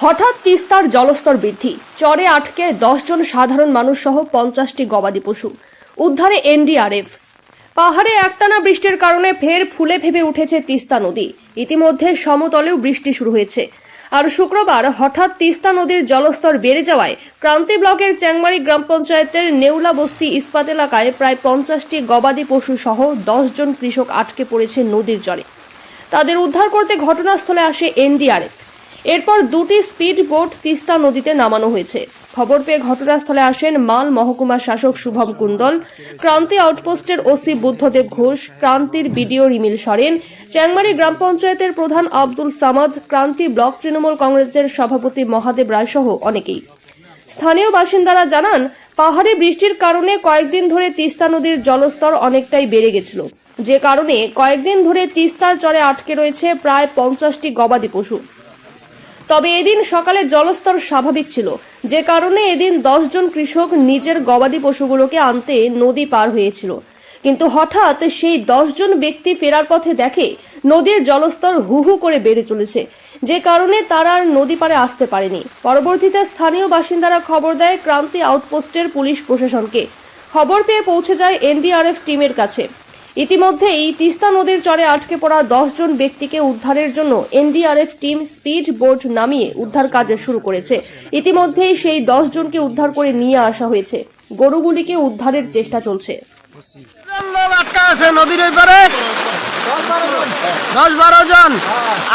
হঠাৎ তিস্তার জলস্তর বৃদ্ধি। চরে আটকে জন সাধারণ মানুষ সহ পঞ্চাশটি গবাদি পশু। উদ্ধারে এনডিআরএফ। পাহাড়ে একটানা বৃষ্টির কারণে ফের ফুলে ভেবে উঠেছে তিস্তা নদী। ইতিমধ্যে সমতলেও বৃষ্টি শুরু হয়েছে। আর শুক্রবার হঠাৎ তিস্তা নদীর জলস্তর বেড়ে যাওয়ায় ক্রান্তি ব্লকের চ্যাংমারি গ্রাম পঞ্চায়েতের নেউলা বস্তি ইস্পাত এলাকায় প্রায় পঞ্চাশটি গবাদি পশু সহ জন কৃষক আটকে পড়েছে নদীর জলে। তাদের উদ্ধার করতে ঘটনাস্থলে আসে এনডিআরএফ। এরপর দুটি স্পিড বোট তিস্তা নদীতে নামানো হয়েছে। খবর পেয়ে ঘটনাস্থলে আসেন মাল মহকুমার শাসক শুভম কুন্দল, ক্রান্তি আউটপোস্টের ওসি বুদ্ধদেব ঘোষ, ক্রান্তির বিডিও রিমিল সরেন, চ্যাংমারি গ্রাম পঞ্চায়েতের প্রধান আব্দুল সামাদ, ক্রান্তি ব্লক তৃণমূল কংগ্রেসের সভাপতি মহাদেব রায় সহ অনেকেই। স্থানীয় বাসিন্দারা জানান পাহাড়ে বৃষ্টির কারণে কয়েকদিন ধরে তিস্তা নদীর জলস্তর অনেকটাই বেড়ে গেছিল। যে কারণে কয়েকদিন ধরে তিস্তার চরে আটকে রয়েছে প্রায় পঞ্চাশটি গবাদি পশু। তবে এদিন সকালে জলস্তর স্বাভাবিক ছিল। যে কারণে এদিন দশজন কৃষক নিজের গবাদি পশুগুলোকে আনতে নদী পার হয়েছিল। কিন্তু হঠাৎ সেই জন ব্যক্তি ফেরার পথে দেখে নদীর জলস্তর হু হু করে বেড়ে চলেছে। যে কারণে তারা আর নদী পারে আসতে পারেনি। পরবর্তীতে স্থানীয় বাসিন্দারা খবর দেয় ক্রান্তি আউটপোস্টের পুলিশ প্রশাসনকে। খবর পেয়ে পৌঁছে যায় এনডিআরএফ টিমের কাছে। ইতিমধ্যেই তিস্তা নদীর চরে আটকে পড়া জন ব্যক্তিকে উদ্ধারের জন্য এনডিআরএফ টিম স্পিড বোট নামিয়ে উদ্ধার কাজ শুরু করেছে। ইতিমধ্যেই সেই জনকে উদ্ধার করে নিয়ে আসা হয়েছে। গরুগুলিকে উদ্ধারের চেষ্টা চলছে। আটকা আছে নদীর ওই পারে দশ বারো জন।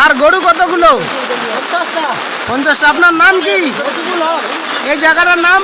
আর গরু কতগুলো? পঞ্চাশটা। আপনার নাম কি? এই জায়গাটার নাম?